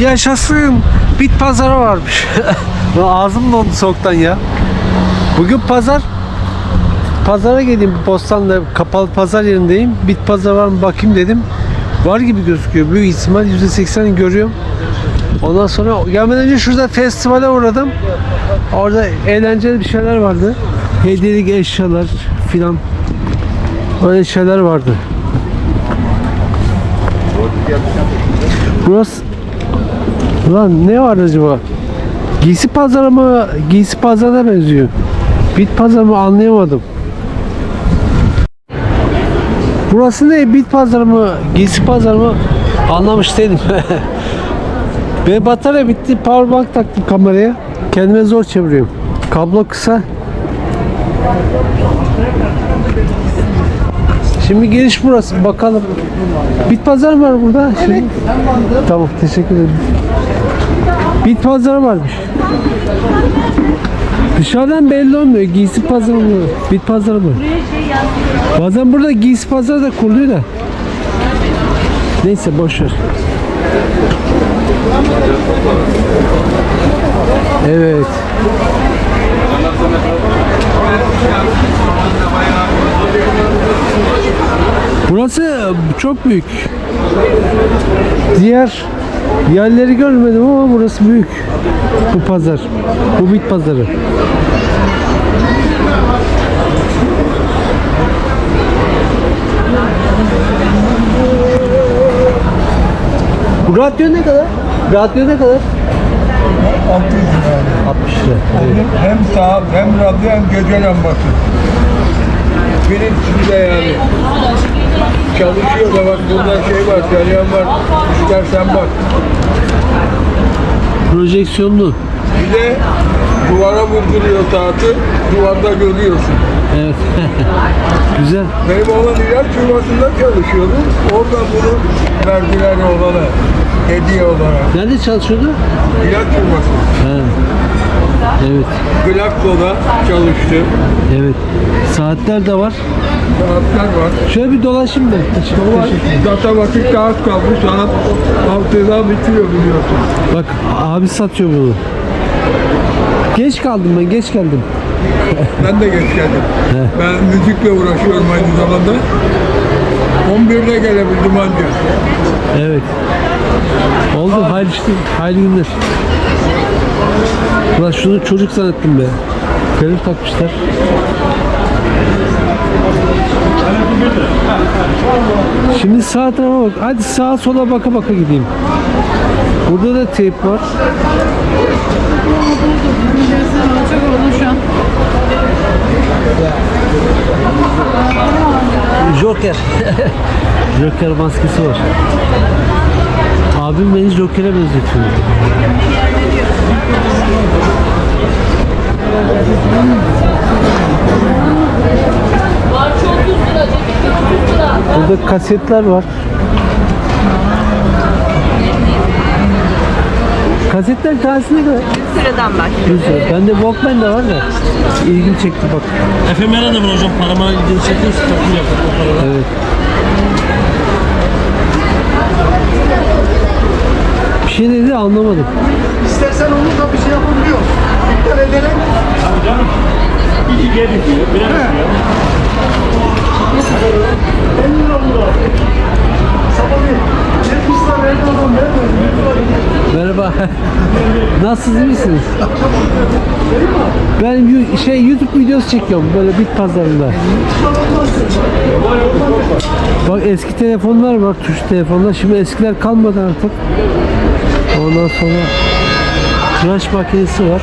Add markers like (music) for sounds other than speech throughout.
Yaşasın. Bit pazarı varmış. (laughs) Ağzım dondu soğuktan ya. Bugün pazar. Pazara geleyim Bostan'da kapalı pazar yerindeyim. Bit pazar var mı bakayım dedim. Var gibi gözüküyor. Büyük ihtimal %80 görüyorum. Ondan sonra gelmeden önce şurada festivale uğradım. Orada eğlenceli bir şeyler vardı. Hediyelik eşyalar filan. Öyle şeyler vardı. Burası Lan ne var acaba? Giysi pazarı mı? Giysi pazarına benziyor. Bit pazarı mı anlayamadım. Burası ne? Bit pazarı mı? Giysi pazarı mı? Anlamış değilim. (laughs) Benim batarya bitti. Powerbank taktım kameraya. Kendime zor çeviriyorum. Kablo kısa. Şimdi giriş burası. Bakalım. Bit pazar mı var burada? Şimdi... Tamam teşekkür ederim. Bit pazarı varmış. Dışarıdan belli olmuyor. Giysi pazarı mı? Bit pazarı mı? Bazen burada giysi pazarı da kuruluyor da. Neyse boş. Evet. Burası çok büyük. Diğer yerleri görmedim ama burası büyük. Bu pazar. Bu bit pazarı. Bu radyo ne kadar? Radyo ne kadar? 600 lira. 60 lira. Hem sağ hem radyo hem gece lambası. Benim içinde yani. Çalışıyor da bak burada şey var, Seryan var. İstersen bak. Projeksiyonlu. Bir de duvara vurduruyor saati, duvarda görüyorsun. Evet. (laughs) Güzel. Benim oğlan ilaç firmasında çalışıyordu. Oradan bunu verdiler oğlana. Hediye olarak. Nerede çalışıyordu? İlaç firması. He. Evet. Glaxo'da çalıştı. Evet. Saatler de var. Saatler var. Şöyle bir dolaşayım ben. Ama data vakit daha az kalmış. Saat 6'da bitiyor biliyorsun. Bak abi satıyor bunu. Geç kaldım ben, geç geldim. (laughs) Ben de geç geldim. ben müzikle uğraşıyorum aynı zamanda. 11'de gelebildim ancak. Evet. Oldu, hayırlı, hayırlı günler. Ulan şunu çocuk zannettim be. Fener takmışlar. Şimdi sağ tarafa bak. Hadi sağa sola baka baka gideyim. Burada da teyp var. Joker. (laughs) Joker maskesi var. Abim beni Joker'e benzetiyor. Burada kasetler var. Kasetler ne kadar? Sıradan bak. Güzel. Bende Walkman de var da ilgimi çekti bak. Efemera da var hocam. Paramağı ilgili çekiyorsun. Takım paralar. Evet. Bir şey dedi anlamadım. İstersen onu da bir şey yapabiliyor. İptal ederek Tabii canım. İki geri diyor. Birer diyor. 50 lira burada. Sabah 70 lira verdi adam vermedi. Merhaba. (laughs) Nasılsınız misiniz? Ben şey YouTube videosu çekiyorum böyle bit pazarında. Bak eski telefonlar var, tuş telefonlar. Şimdi eskiler kalmadı artık. Ondan sonra tıraş makinesi var.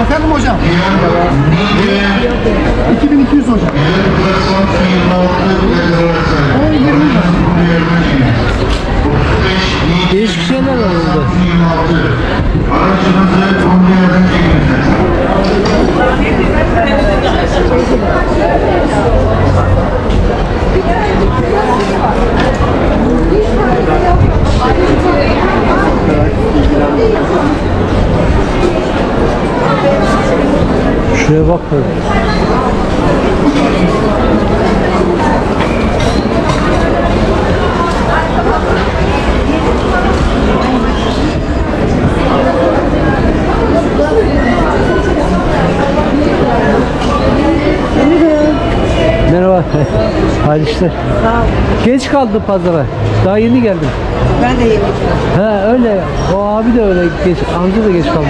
Efendim hocam. 2200 hocam. 10 20 lira. Değişik şeyler var burada. Aracınızı konuya yerden çekinize. Şuraya bak böyle. Geç kaldım pazara. Daha yeni geldim. Ben de yemek Ha öyle. O abi de öyle geç. Amca da geç kalmış.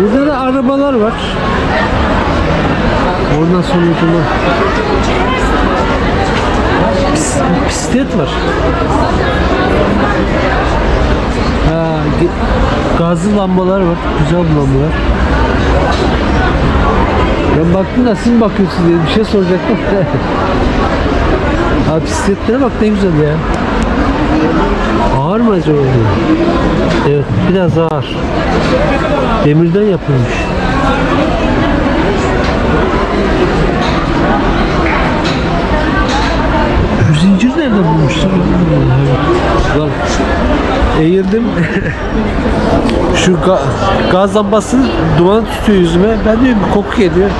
Burada da arabalar var. Burada Bis- bisiklet var. Ha, gazlı lambalar var. Güzel lambalar. Ben baktım da siz bakıyorsunuz diye bir şey soracaktım. (laughs) Abi bisikletlere bak ne güzel ya. Ağır mı acaba? Evet biraz ağır. Demirden yapılmış. Bu zincir nerede bulmuşlar? Lan eğildim. (laughs) Şu ga- gaz lambası duman tutuyor yüzüme. Ben diyorum koku geliyor.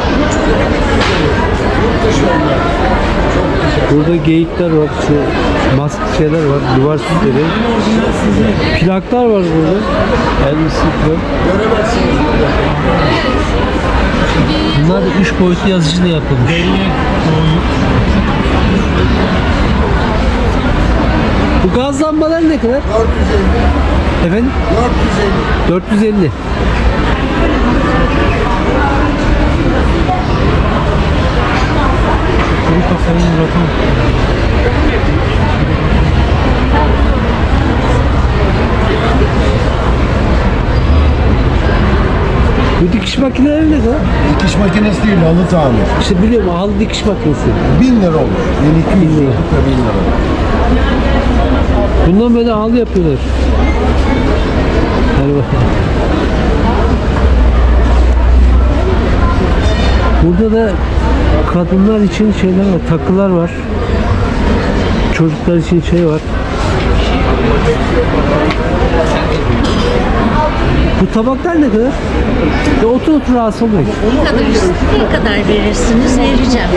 Burada geyikler var, şu mask şeyler var, duvar süsleri. Plaklar var burada. Elbise var. Bunlar da üç boyutlu yazıcıyla yapılmış. Bu gaz lambalar ne kadar? 450. Efendim? 450. 450. Kuru kafayı bırakın. Bu dikiş makineleri ne kadar? Dikiş makinesi değil halı tamir. İşte biliyorum halı dikiş makinesi. 1000 lira olur. 1200 lira. 1000 lira. Bundan böyle halı yapıyorlar. Hadi bakalım. Burada da kadınlar için şeyler var, takılar var. Çocuklar için şey var. Bu tabaklar ne kadar? Ya otur otur rahatsız olmayın. Ne kadar, ne kadar verirsiniz vereceğim.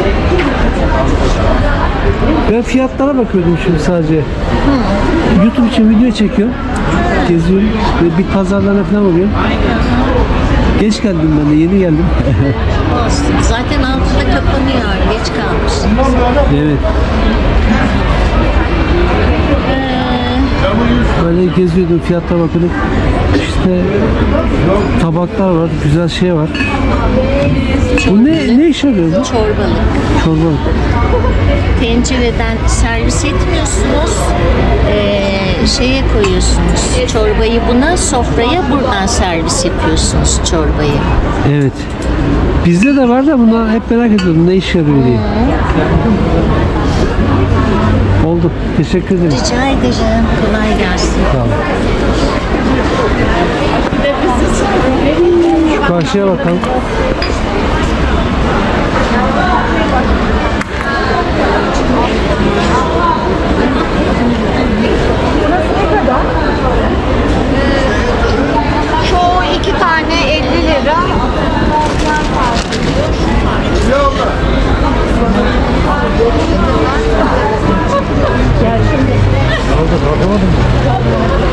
Ben fiyatlara bakıyordum şimdi sadece. YouTube için video çekiyorum. Geziyorum. Ve bir pazarlara falan oluyorum. Geç geldim ben de yeni geldim. (laughs) Olsun. Zaten altıda kapanıyor. Geç kalmışsınız. evet. Böyle geziyordum fiyatlara bakıyordum. İşte tabaklar var, güzel şey var. Bu ne, ne işe yarıyor bu? Çorbalık. Çorba. Tencereden servis etmiyorsunuz. Ee, şeye koyuyorsunuz. Çorbayı buna, sofraya buradan servis yapıyorsunuz çorbayı. Evet. Bizde de var da buna hep merak ediyordum ne işe yarıyor diye. Oldu. Teşekkür ederim. Rica ederim. Kolay gelsin. Sağ olun. Şu karşıya bakalım. Şu iki tane 50 lira. Gel şimdi. Ne oldu? Kalkamadın mı?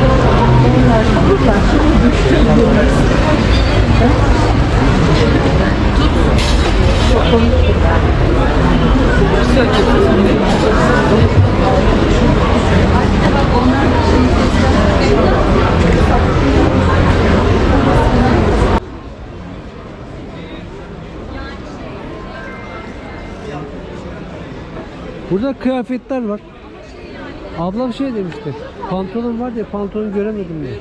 Burada kıyafetler var. Ablam şey demişti. Pantolon var diye pantolon göremedim diye.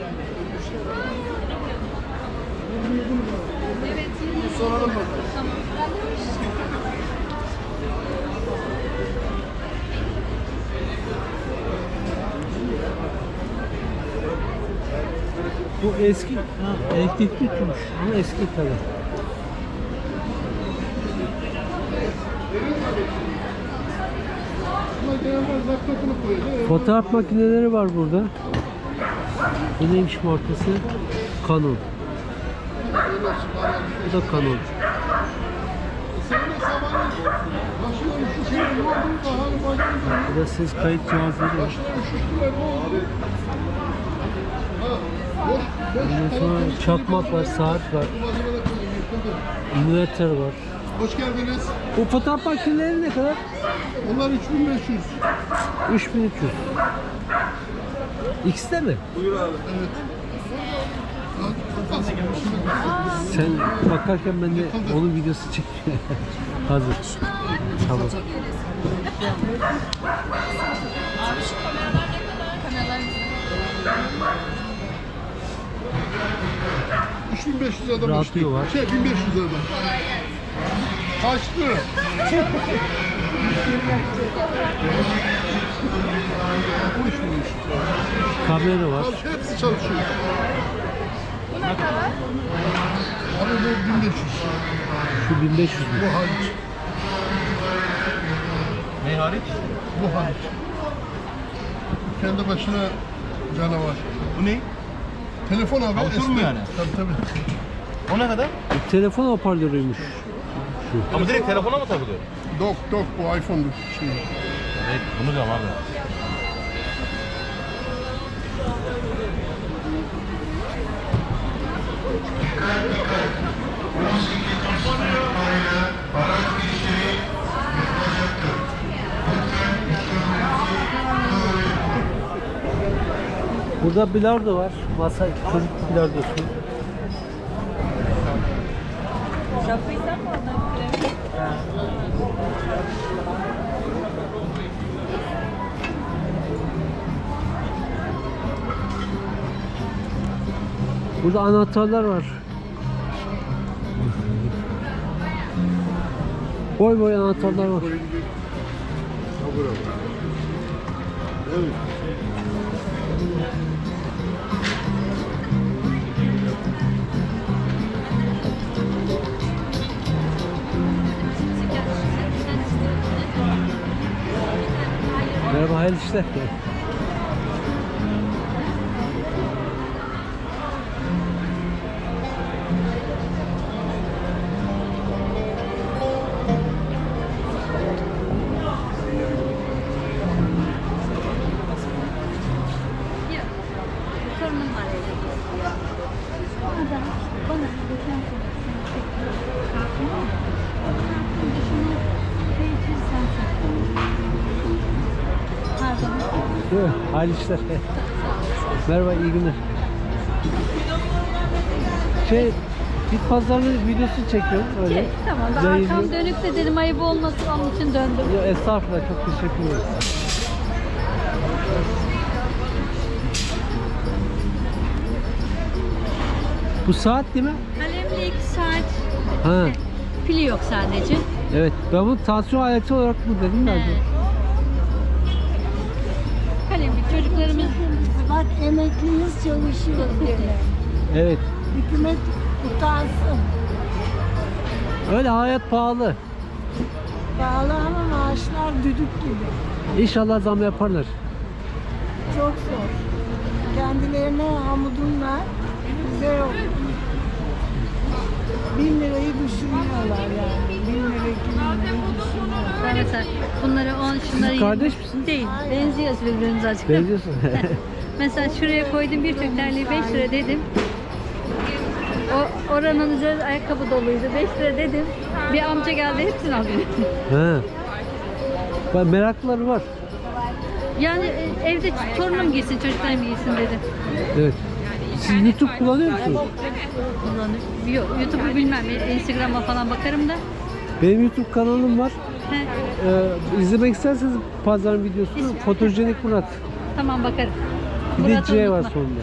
Bu eski, ha, elektrikli tutmuş ama eski tabii. Fotoğraf makineleri var burada. Bu neymiş markası? Canon. Bu da Canon. Bu da ses kayıt cihazları var. Ondan çakmak var, saat var, inverter var. Hoş geldiniz. Bu fotoğraf makineleri ne kadar? Onlar 3500. 3300. İkisi de mi? Sen bakarken ben de onun videosu çekiyor. (laughs) Hazır. Tamam. Kameralar 3500 adam Radyo var. Şey 1500 adam. Kaçtı? Bu bu iş. Kamera var. Çalışıyor, hepsi çalışıyor. Abi bu 1500. Şu 1500 mü? Bu hariç. Ne hariç? Bu hariç. Kendi başına canavar. Bu ne? Telefon abi. Çalışıyor mu yani? Tabii tabii. O ne kadar? Telefon hoparlörüymüş. Ama direkt telefona mı takılıyor? Dok dok bu iPhone'du şey. Evet, bunu diyorum abi. Burada bilardo var. Masa çocuk bilardosu. Burada anahtarlar var. Boy boy anahtarlar var. Merhaba hayırlı işler. Hayırlı işler. Merhaba, iyi günler. Şey, bit pazarının videosunu çekiyorum öyle. Şey, tamam ben Yayınlıyor. arkam dönük de dedim ayıp olmasın onun için döndüm. Yok, estağfurullah, çok teşekkür ederim. Bu saat değil mi? Kalemlik, saat, Ha, pili yok sadece. evet. Ben bunu tansiyon aleti olarak mı dedim ben emekliyiz çalışıyoruz gene. Evet. Hükümet utansın. Öyle hayat pahalı. Pahalı ama maaşlar düdük gibi. İnşallah zam yaparlar. Çok zor. Kendilerine hamudunlar. Bize yok. Bin lirayı düşünüyorlar yani. Bin lira, iki bin lirayı düşünüyorlar. ben mesela bunları 10 şunları kardeş yirmi- misiniz? Değil. Benziyoruz birbirimize açık. Benziyorsun. (laughs) Mesela şuraya koydum bir Türk terliği 5 lira dedim. O oranın üzerinde ayakkabı doluydu 5 lira dedim. Bir amca geldi hepsini alıyor. (laughs) ha. Bak, Meraklıları var. Yani e, evde torunum giysin çocuklarım giysin dedim. Evet. Siz YouTube kullanıyor musunuz? Kullanıyorum. Yok YouTube'u bilmem. Instagram'a falan bakarım da. Benim YouTube kanalım var. He, Ee, izlemek isterseniz pazarın videosunu? Fotojenik Murat. tamam bakarım. Bir de Murat'ı C var unutma. sonunda.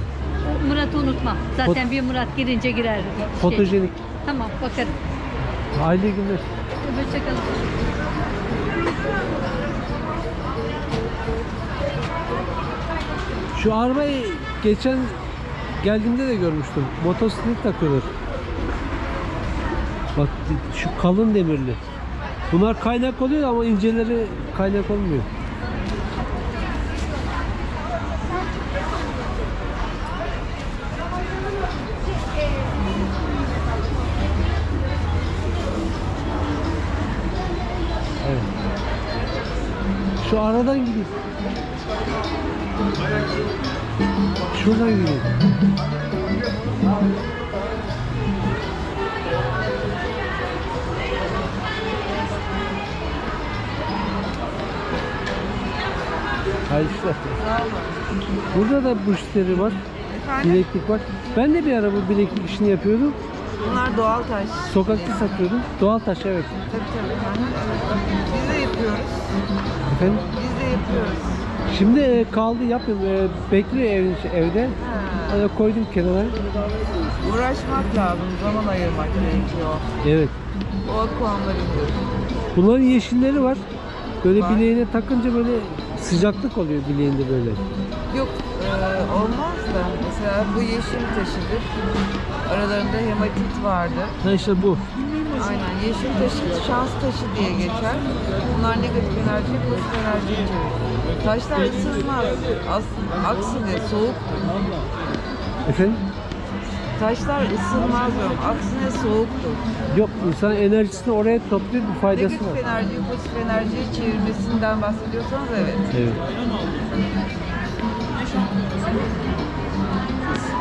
Murat'ı unutma. Zaten bir Murat girince girer. Şey. Fotojenik. Tamam bakarım. Hayırlı günler. Hoşçakalın. Şu arabayı geçen geldiğimde de görmüştüm. Motosiklet takıyorlar. Bak şu kalın demirli. Bunlar kaynak oluyor ama inceleri kaynak olmuyor. Şu aradan gideyim. Şuradan gideyim. Hayırlı işler. Burada da müşteri var. Bileklik var. Ben de bir ara bu bileklik işini yapıyordum. Bunlar doğal taş. Sokakta satıyordum. Doğal taş evet. Tabii tabii. Biz de yapıyoruz. Efendim? Biz de yapıyoruz. Şimdi e, kaldı yapıyorum. E, bekliyor evin, evde. E, koydum kenara. Uğraşmak lazım. Zaman ayırmak gerekiyor. Evet. O akvaryumları Bunların yeşilleri var. Böyle Var. bileğine takınca böyle sıcaklık oluyor bileğinde böyle. Yok e, olmaz da mesela bu yeşil taşıdır. Aralarında hematit vardır. Ha işte bu. Aynen yeşil taşı şans taşı diye geçer. Bunlar negatif enerji, pozitif enerji içerir. Taşlar ısınmaz. Aslında aksine soğuktur. Efendim? Taşlar ısınmaz diyorum. Aksine soğuktur. Yok insan enerjisini oraya topluyor bir faydası Negatif var. enerjiyi pozitif enerjiye çevirmesinden bahsediyorsanız evet. Evet.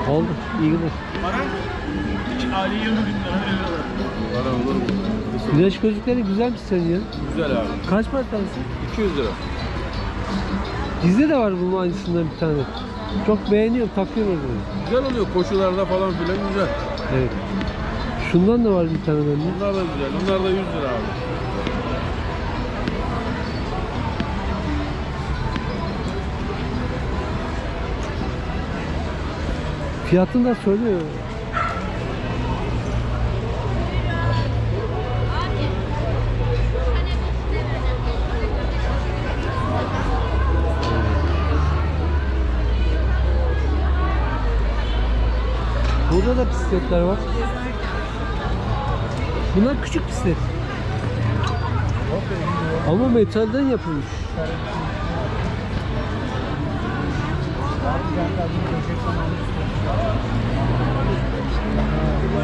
Oldu. İyi günler. Güneş gözlükleri güzelmiş senin ya. Güzel abi. Kaç para tanesi? 200 lira. Bizde de var bunun aynısından bir tane. Çok beğeniyorum, takıyorum onu. Güzel oluyor koşularda falan filan güzel. Evet. Şundan da var bir tane bende. Bunlar da güzel. Bunlar da 100 lira abi. Fiyatını da söylüyor. Burada da bisikletler var. Bunlar küçük bisiklet. Ama metalden yapılmış.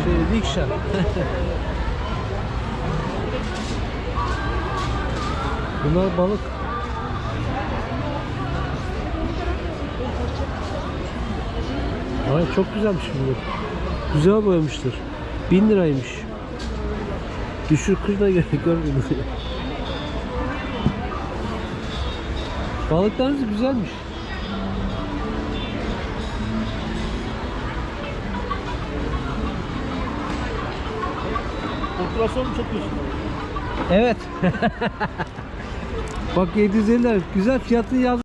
Şey, Rikşa. (laughs) Bunlar balık. Ay çok güzelmiş bunlar. Güzel boyamışlar. Bin liraymış. Düşür kır da görmedim. Balıklarınız güzelmiş. Mu çekiyorsun? Evet. (laughs) Bak 750 lira. Güzel fiyatını yaz.